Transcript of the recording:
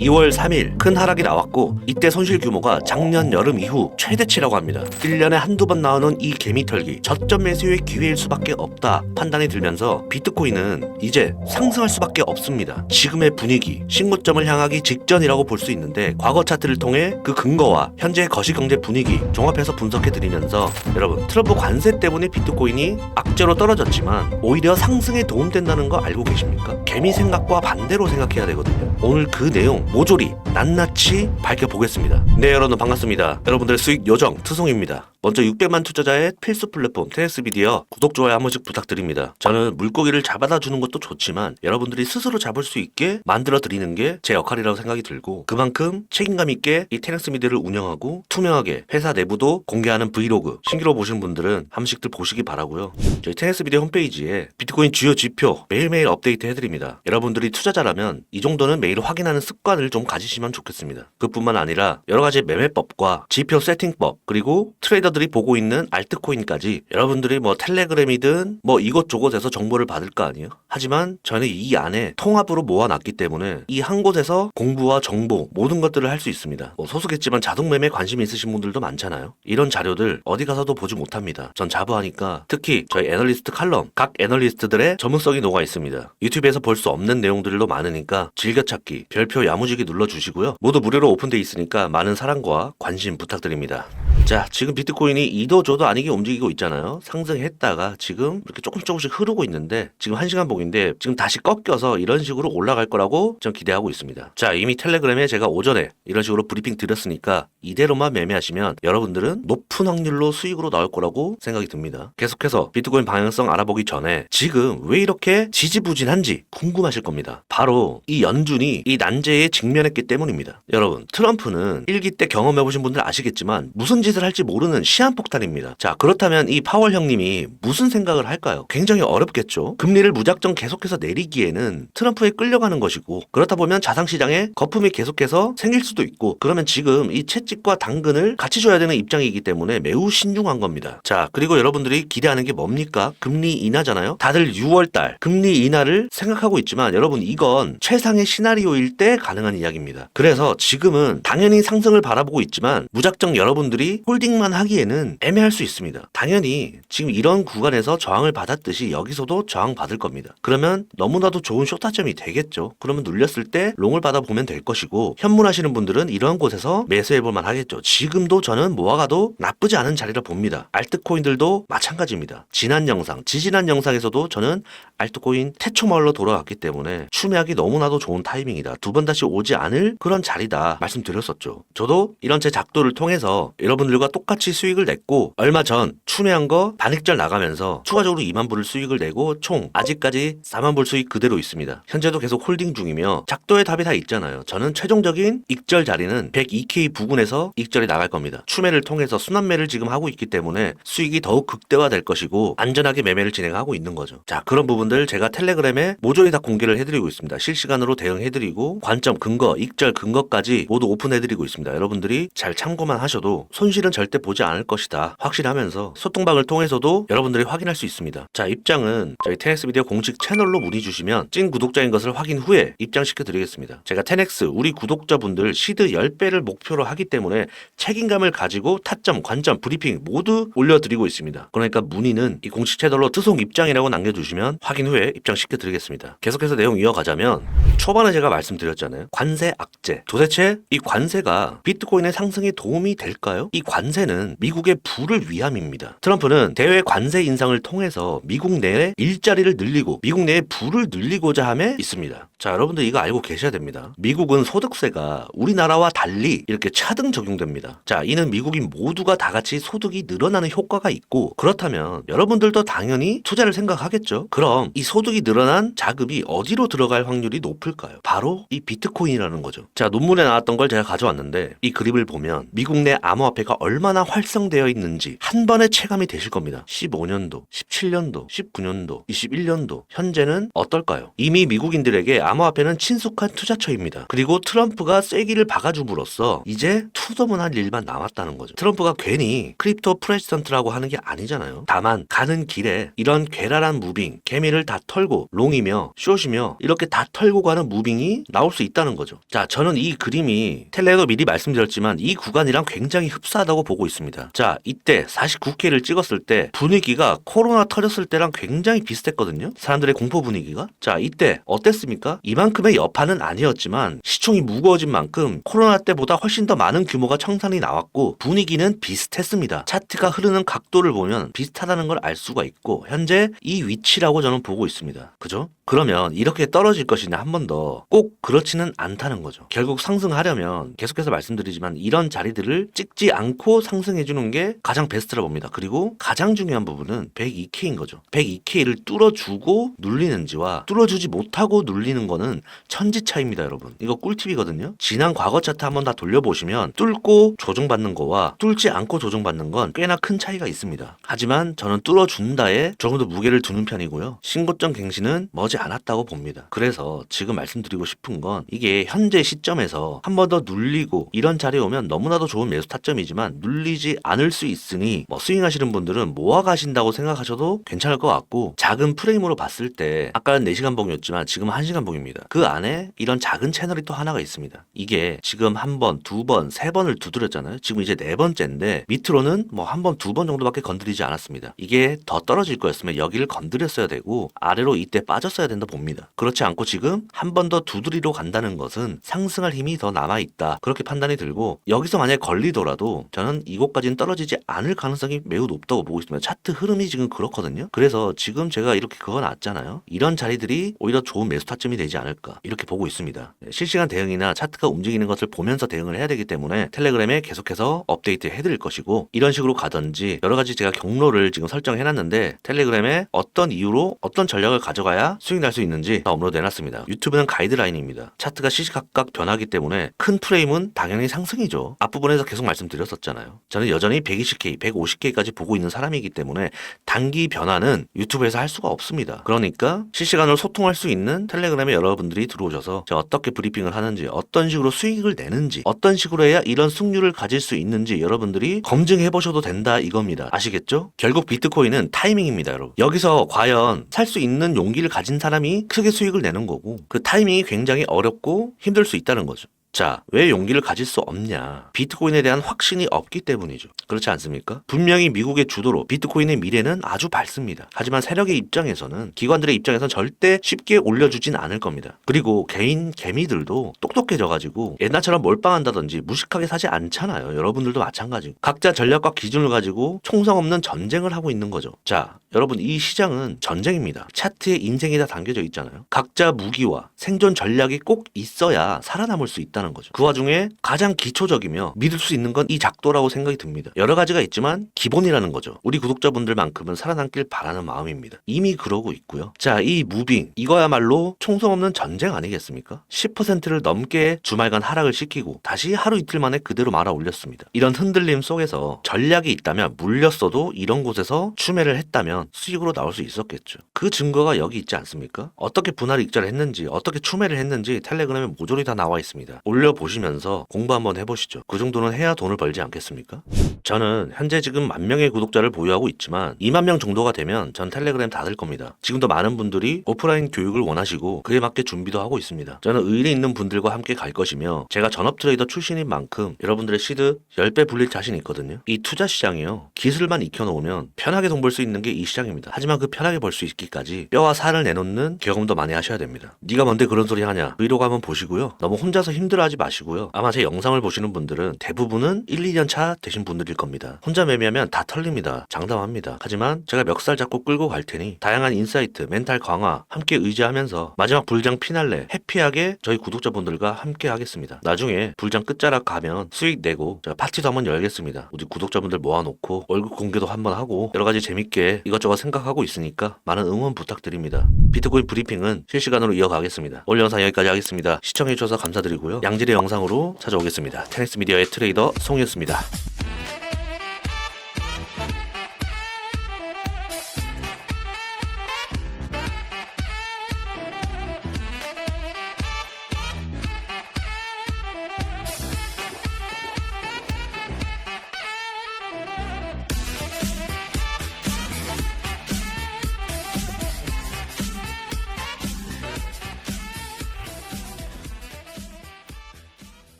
2월 3일 큰 하락이 나왔고 이때 손실 규모가 작년 여름 이후 최대치라고 합니다. 1년에 한두 번 나오는 이 개미털기 저점 매수의 기회일 수밖에 없다 판단이 들면서 비트코인은 이제 상승할 수밖에 없습니다. 지금의 분위기 신고점을 향하기 직전이라고 볼 수 있는데 과거 차트를 통해 그 근거와 현재의 거시경제 분위기 종합해서 분석해 드리면서 여러분 트럼프 관세 때문에 비트코인이 악재로 떨어졌지만 오히려 상승에 도움된다는 거 알고 계십니까? 개미 생각과 반대로 생각해야 되거든요. 오늘 그 내용 모조리 낱낱이 밝혀보겠습니다. 네 여러분 반갑습니다. 여러분들의 수익 요정 투송입니다. 먼저 600만 투자자의 필수 플랫폼 테넥스비디어 구독 좋아요 한 번씩 부탁드립니다. 저는 물고기를 잡아다 주는 것도 좋지만 여러분들이 스스로 잡을 수 있게 만들어 드리는 게 제 역할이라고 생각이 들고 그만큼 책임감 있게 이 테넥스 미디어를 운영하고 투명하게 회사 내부도 공개하는 브이로그 신기로 보신 분들은 한 번씩들 보시기 바라고요. 저희 테넥스 미디어 홈페이지에 비트코인 주요 지표 매일매일 업데이트 해드립니다. 여러분들이 투자자라면 이 정도는 매일 확인하는 습관을 좀 가지시면 좋겠습니다. 그뿐만 아니라 여러 가지 매매법과 지표 세팅법 그리고 트레이더 들이 보고 있는 알트코인까지 여러분들이 뭐 텔레그램이든 뭐 이것저것에서 정보를 받을 거 아니에요. 하지만 저는 이 안에 통합으로 모아놨기 때문에 이 한 곳에서 공부와 정보 모든 것들을 할 수 있습니다. 뭐 소수겠지만 자동 매매 관심 있으신 분들도 많잖아요. 이런 자료들 어디 가서도 보지 못합니다. 전 자부하니까 특히 저희 애널리스트 칼럼 각 애널리스트들의 전문성이 녹아 있습니다. 유튜브에서 볼 수 없는 내용들도 많으니까 즐겨찾기 별표 야무지게 눌러주시고요. 모두 무료로 오픈돼 있으니까 많은 사랑과 관심 부탁드립니다. 자, 지금 비트코인이 이도 저도 아니게 움직이고 있잖아요. 상승했다가 지금 이렇게 조금씩 조금씩 흐르고 있는데 지금 한 시간 봉인데 지금 다시 꺾여서 이런 식으로 올라갈 거라고 전 기대하고 있습니다. 자, 이미 텔레그램에 제가 오전에 이런 식으로 브리핑 드렸으니까 이대로만 매매하시면 여러분들은 높은 확률로 수익으로 나올 거라고 생각이 듭니다. 계속해서 비트코인 방향성 알아보기 전에 지금 왜 이렇게 지지부진한지 궁금하실 겁니다. 바로 이 연준이 이 난제에 직면했기 때문입니다. 여러분, 트럼프는 일기 때 경험해보신 분들 아시겠지만 무슨 짓을 할지 모르는 시한폭탄입니다. 자, 그렇다면 이 파월 형님이 무슨 생각을 할까요? 굉장히 어렵겠죠. 금리를 무작정 계속해서 내리기에는 트럼프에 끌려가는 것이고 그렇다 보면 자산시장에 거품이 계속해서 생길 수도 있고 그러면 지금 이 채찍과 당근을 같이 줘야 되는 입장이기 때문에 매우 신중한 겁니다. 자, 그리고 여러분들이 기대하는 게 뭡니까? 금리 인하잖아요. 다들 6월 달 금리 인하를 생각하고 있지만 여러분 이건 최상의 시나리오일 때 가능한 이야기입니다. 그래서 지금은 당연히 상승을 바라보고 있지만 무작정 여러분들이 홀딩만 하기에는 애매할 수 있습니다. 당연히 지금 이런 구간에서 저항을 받았듯이 여기서도 저항 받을 겁니다. 그러면 너무나도 좋은 쇼타점이 되겠죠. 그러면 눌렸을 때 롱을 받아보면 될 것이고 현물하시는 분들은 이런 곳에서 매수해볼 만 하겠죠. 지금도 저는 모아가도 나쁘지 않은 자리라 봅니다. 알트코인들도 마찬가지입니다. 지난 영상, 지지난 영상에서도 저는 알트코인 태초마을로 돌아갔기 때문에 추매하기 너무나도 좋은 타이밍이다. 두 번 다시 오지 않을 그런 자리다 말씀드렸었죠. 저도 이런 제 작도를 통해서 여러분들 과 똑같이 수익을 냈고 얼마 전 추매한 거 반익절 나가면서 추가적으로 2만 불을 수익을 내고 총 아직까지 4만 불 수익 그대로 있습니다. 현재도 계속 홀딩 중이며 작도의 답이 다 있잖아요. 저는 최종적인 익절 자리는 102K 부근에서 익절이 나갈 겁니다. 추매를 통해서 순환매를 지금 하고 있기 때문에 수익이 더욱 극대화될 것이고 안전하게 매매를 진행하고 있는 거죠. 자 그런 부분들 제가 텔레그램에 모조리 다 공개를 해드리고 있습니다. 실시간으로 대응해드리고 관점 근거 익절 근거까지 모두 오픈해드리고 있습니다. 여러분들이 잘 참고만 하셔도 손실 은 절대 보지 않을 것이다 확실하면서 소통방을 통해서도 여러분들이 확인할 수 있습니다. 자 입장은 저희 테넥스 비디오 공식 채널로 문의 주시면 찐 구독자인 것을 확인 후에 입장시켜 드리겠습니다. 제가 테넥스 우리 구독자분들 시드 10배를 목표로 하기 때문에 책임감을 가지고 타점, 관점, 브리핑 모두 올려드리고 있습니다. 그러니까 문의는 이 공식 채널로 투송 입장이라고 남겨주시면 확인 후에 입장시켜 드리겠습니다. 계속해서 내용 이어가자면 초반에 제가 말씀드렸잖아요. 관세 악재. 도대체 이 관세가 비트코인의 상승에 도움이 될까요? 이 관 세는 미국의 부를 위함입니다. 트럼프는 대외 관세 인상을 통해서 미국 내에 일자리를 늘리고 미국 내에 부를 늘리고자 함에 있습니다. 자, 여러분들 이거 알고 계셔야 됩니다. 미국은 소득세가 우리나라와 달리 이렇게 차등 적용됩니다. 자, 이는 미국인 모두가 다 같이 소득이 늘어나는 효과가 있고 그렇다면 여러분들도 당연히 투자를 생각하겠죠. 그럼 이 소득이 늘어난 자금이 어디로 들어갈 확률이 높을까요? 바로 이 비트코인이라는 거죠. 자, 논문에 나왔던 걸 제가 가져왔는데 이 그림을 보면 미국 내 암호화폐가 얼마나 활성되어 있는지 한 번에 체감이 되실 겁니다. 15년도, 17년도, 19년도, 21년도 현재는 어떨까요? 이미 미국인들에게 암호화폐는 친숙한 투자처입니다. 그리고 트럼프가 쐐기를 박아줌으로써 이제 투더문할 일만 남았다는 거죠. 트럼프가 괜히 크립토 프레지던트라고 하는 게 아니잖아요. 다만 가는 길에 이런 괴랄한 무빙, 개미를 다 털고 롱이며 숏이며 이렇게 다 털고 가는 무빙이 나올 수 있다는 거죠. 자, 저는 이 그림이 텔레도 미리 말씀드렸지만 이 구간이랑 굉장히 흡사하다고 보고 있습니다. 자, 이때 49K를 찍었을 때 분위기가 코로나 터졌을 때랑 굉장히 비슷했거든요. 사람들의 공포 분위기가. 자, 이때 어땠습니까? 이만큼의 여파는 아니었지만 시총이 무거워진 만큼 코로나 때보다 훨씬 더 많은 규모가 청산이 나왔고 분위기는 비슷했습니다. 차트가 흐르는 각도를 보면 비슷하다는 걸 알 수가 있고 현재 이 위치라고 저는 보고 있습니다. 그죠? 그러면 이렇게 떨어질 것이냐 한 번 더 꼭 그렇지는 않다는 거죠. 결국 상승하려면 계속해서 말씀드리지만 이런 자리들을 찍지 않고 상승해 주는 게 가장 베스트라 봅니다. 그리고 가장 중요한 부분은 102K인 거죠. 102K를 뚫어주고 눌리는지와 뚫어주지 못하고 눌리는 거는 천지 차이입니다, 여러분. 이거 꿀팁이거든요. 지난 과거 차트 한번 다 돌려보시면 뚫고 조정받는 거와 뚫지 않고 조정받는 건 꽤나 큰 차이가 있습니다. 하지만 저는 뚫어준다에 조금 더 무게를 두는 편이고요. 신고점 갱신은 머지 않았다고 봅니다. 그래서 지금 말씀드리고 싶은 건 이게 현재 시점에서 한 번 더 눌리고 이런 자리에 오면 너무나도 좋은 매수 타점이지만 눌리지 않을 수 있으니 뭐 스윙하시는 분들은 모아 가신다고 생각하셔도 괜찮을 것 같고 작은 프레임으로 봤을 때 아까는 4시간 봉이었지만 지금 1시간 봉 입니다. 그 안에 이런 작은 채널이 또 하나가 있습니다. 이게 지금 한 번, 두 번, 세 번을 두드렸잖아요. 지금 이제 네 번째인데 밑으로는 뭐 한 번, 두 번 정도밖에 건드리지 않았습니다. 이게 더 떨어질 거였으면 여기를 건드렸어야 되고 아래로 이때 빠졌어야 된다 봅니다. 그렇지 않고 지금 한 번 더 두드리러 간다는 것은 상승할 힘이 더 남아 있다. 그렇게 판단이 들고 여기서 만약에 걸리더라도 저는 이곳까지는 떨어지지 않을 가능성이 매우 높다고 보고 있습니다. 차트 흐름이 지금 그렇거든요. 그래서 지금 제가 이렇게 그거 놨잖아요. 이런 자리들이 오히려 좋은 매수 타점이 되지 않을까 이렇게 보고 있습니다. 네, 실시간 대응이나 차트가 움직이는 것을 보면서 대응을 해야 되기 때문에 텔레그램에 계속해서 업데이트 해드릴 것이고 이런 식으로 가든지 여러 가지 제가 경로를 지금 설정해놨는데 텔레그램에 어떤 이유로 어떤 전략을 가져가야 수익 날 수 있는지 다 업로드 해놨습니다. 유튜브는 가이드라인입니다. 차트가 시시각각 변하기 때문에 큰 프레임은 당연히 상승이죠. 앞부분에서 계속 말씀드렸었잖아요. 저는 여전히 120K, 150K까지 보고 있는 사람이기 때문에 단기 변화는 유튜브에서 할 수가 없습니다. 그러니까 실시간으로 소통할 수 있는 텔레그램에 여러분들이 들어오셔서 제가 어떻게 브리핑을 하는지, 어떤 식으로 수익을 내는지, 어떤 식으로 해야 이런 승률을 가질 수 있는지 여러분들이 검증해 보셔도 된다 이겁니다. 아시겠죠? 결국 비트코인은 타이밍입니다, 여러분. 여기서 과연 살 수 있는 용기를 가진 사람이 크게 수익을 내는 거고 그 타이밍이 굉장히 어렵고 힘들 수 있다는 거죠. 자, 왜 용기를 가질 수 없냐? 비트코인에 대한 확신이 없기 때문이죠. 그렇지 않습니까? 분명히 미국의 주도로 비트코인의 미래는 아주 밝습니다. 하지만 세력의 입장에서는 기관들의 입장에서는 절대 쉽게 올려주진 않을 겁니다. 그리고 개인 개미들도 똑똑해져가지고 옛날처럼 몰빵한다든지 무식하게 사지 않잖아요. 여러분들도 마찬가지고 각자 전략과 기준을 가지고 총성 없는 전쟁을 하고 있는 거죠. 자, 여러분 이 시장은 전쟁입니다. 차트에 인생이 다 담겨져 있잖아요. 각자 무기와 생존 전략이 꼭 있어야 살아남을 수 있다는 거죠. 그 와중에 가장 기초적이며 믿을 수 있는 건 이 작도라고 생각이 듭니다. 여러 가지가 있지만 기본이라는 거죠. 우리 구독자분들만큼은 살아남길 바라는 마음입니다. 이미 그러고 있고요. 자, 이 무빙 이거야말로 총성 없는 전쟁 아니겠습니까? 10%를 넘게 주말간 하락을 시키고 다시 하루 이틀 만에 그대로 말아 올렸습니다. 이런 흔들림 속에서 전략이 있다면 물렸어도 이런 곳에서 추매를 했다면 수익으로 나올 수 있었겠죠. 그 증거가 여기 있지 않습니까? 어떻게 분할 익절을 했는지 어떻게 추매를 했는지 텔레그램에 모조리 다 나와 있습니다. 올려보시면서 공부 한번 해보시죠. 그 정도는 해야 돈을 벌지 않겠습니까? 저는 현재 지금 만 명의 구독자를 보유하고 있지만 2만 명 정도가 되면 전 텔레그램 닫을 겁니다. 지금도 많은 분들이 오프라인 교육을 원하시고 그에 맞게 준비도 하고 있습니다. 저는 의리 있는 분들과 함께 갈 것이며 제가 전업 트레이더 출신인 만큼 여러분들의 시드 10배 불릴 자신 있거든요. 이 투자 시장이요. 기술만 익혀놓으면 편하게 돈 벌 수 있는 게 이 시장입니다. 하지만 그 편하게 벌 수 있기까지 뼈와 살을 내놓는 경험도 많이 하셔야 됩니다. 네가 뭔데 그런 소리 하냐? 의로가 한번 보시고요. 너무 혼자서 힘들 어하지 마시고요. 아마 제 영상을 보시는 분들은 대부분은 1, 2년 차 되신 분들일 겁니다. 혼자 매매하면 다 털립니다. 장담합니다. 하지만 제가 멱살 잡고 끌고 갈 테니 다양한 인사이트, 멘탈 강화 함께 의지하면서 마지막 불장 피날레 해피하게 저희 구독자분들과 함께 하겠습니다. 나중에 불장 끝자락 가면 수익 내고 제가 파티도 한번 열겠습니다. 우리 구독자분들 모아놓고 얼굴 공개도 한번 하고 여러 가지 재밌게 이것저것 생각하고 있으니까 많은 응원 부탁드립니다. 비트코인 브리핑은 실시간으로 이어가겠습니다. 오늘 영상 여기까지 하겠습니다. 시청해주셔서 감사드리고요. 양질의 영상으로 찾아오겠습니다. 테넥스 미디어의 트레이더 송이었습니다.